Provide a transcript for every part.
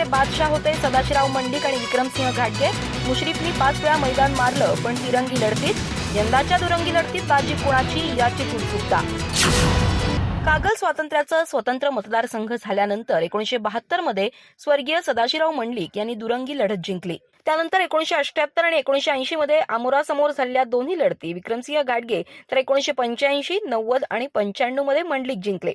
दुरंगीचे बादशाह होते सदाशिवराव मंडिक आणि विक्रमसिंह घाटगे. मुश्रीफनी पाच वेळा मैदान मारलं पण तिरंगी लढतीत. यंदाच्या दुरंगी लढतीत बाजी कोणाची याची उत्सुकता. कागल स्वातंत्र्याचं स्वतंत्र मतदारसंघ झाल्यानंतर एकोणीशे बहात्तरमध्ये स्वर्गीय सदाशिवराव मंडलिक यांनी दुरंगी लढत जिंकली. त्यानंतर एकोणीशे अष्ट्याहत्तर आणि एकोणीशे ऐंशी मध्ये आमोरासमोर झालेल्या दोन्ही लढती विक्रमसिंह घाटगे तर एकोणीशे पंच्याऐंशी नव्वद आणि पंच्याण्णवमध्ये मंडलिक जिंकले.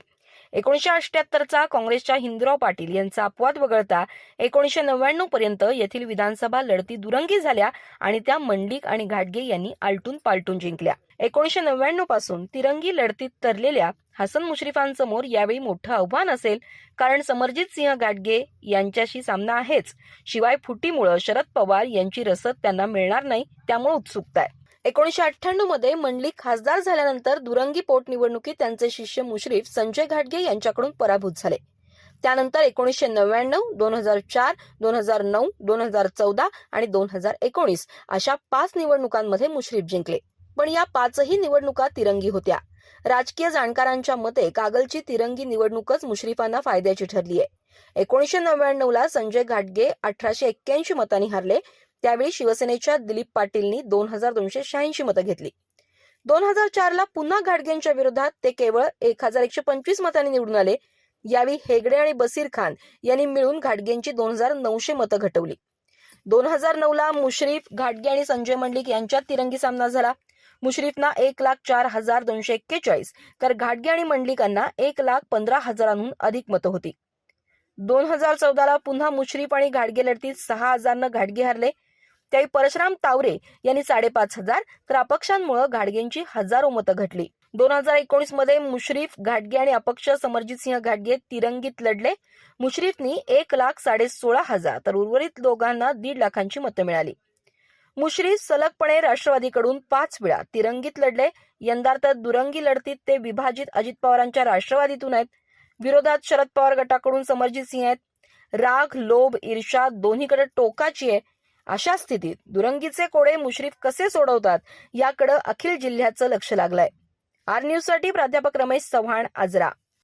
एकोणीशे अठ्याहत्तरचा काँग्रेसच्या हिंदराव पाटील यांचा अपवाद वगळता एकोणीशे नव्याण्णव पर्यंत येथील विधानसभा लढती दुरंगी झाल्या आणि त्या मंडलिक आणि घाटगे यांनी आलटून पालटून जिंकल्या. एकोणीशे नव्याण्णवपासून तिरंगी लढतीत तरलेल्या हसन मुश्रीफांसमोर यावेळी मोठं आव्हान असेल कारण समरजित सिंह गाडगे यांच्याशी सामना आहेच. शिवाय फुटीमुळं शरद पवार यांची रसद त्यांना मिळणार नाही त्यामुळे उत्सुकता आहे एकोणीशे अठ्ठ्याण्णवमध्ये मंडली खासदार झाल्यानंतर दुरंगी पोटनिवडणुकीत त्यांचे शिष्य मुश्रीफ संजय घाटगे यांच्याकडून पराभूत झाले. त्यानंतर एकोणीसशे नव्याण्णव दोन हजार चार दोन हजार नऊ दोन हजार चौदा आणि दोन हजार एकोणीस अशा पाच निवडणुकांमध्ये मुश्रीफ जिंकले. पण या पाचही निवडणुका तिरंगी होत्या. राजकीय जाणकारांच्या मते कागलची तिरंगी निवडणूकच मुश्रीफांना फायद्याची ठरली आहे एकोणीसशे नव्याण्णव ला संजय घाटगे अठराशे एक्क्याऐंशी मतांनी हारले. त्यावेळी शिवसेनेच्या दिलीप पाटीलनी दोन हजार दोनशे शहाऐंशी मतं घेतली. दोन हजार चारला पुन्हा घाटगेंच्या विरोधात ते केवळ एक हजार एकशे पंचवीस मतांनी निवडून आले. यावेळी हेगडे आणि बसीर खान यांनी मिळून घाटगेंची दोन हजार नऊशे मतं घटवली. दोन हजार नऊ ला मुश्रीफ घाटगे आणि संजय मंडलिक यांच्यात तिरंगी सामना झाला. मुश्रीफना एक लाख चार हजार दोनशे एक्केचाळीस तर घाटगे आणि मंडलिकांना एक लाख पंधरा हजारांहून अधिक मतं होती. दोन हजार चौदाला पुन्हा मुश्रीफ आणि घाटगे लढतीत सहा हजारनं घाटगे हरले. त्यावेळी परशुराम तावरे यांनी साडेपाच हजार तर अपक्षांमुळे घाटगेंची हजारो मतं घटली. दोन हजार एकोणीसमध्ये मुश्रीफ घाटगे आणि अपक्ष समरजित सिंह घाटगे तिरंगीत लढले. मुश्रीफनी एक लाख साडे सोळा हजार तर उर्वरित दोघांना दीड लाखांची मतं मिळाली. मुश्रीफ सलगपणे राष्ट्रवादीकडून पाच वेळा तिरंगीत लढले. यंदा तर दुरंगी लढतीत ते विभाजित अजित पवारांच्या राष्ट्रवादीतून आहेत. विरोधात शरद पवार गटाकडून समरजित सिंह आहेत. राग लोभ ईर्षा दोन्हीकडे टोकाची आहे. अशा स्थितीत दुरंगीचे कोडे मुश्रीफ कसे सोडवतात याकडे अखिल जिल्ह्याचं लक्ष लागलंय. आर न्यूजसाठी प्राध्यापक रमेश चव्हाण आजरा.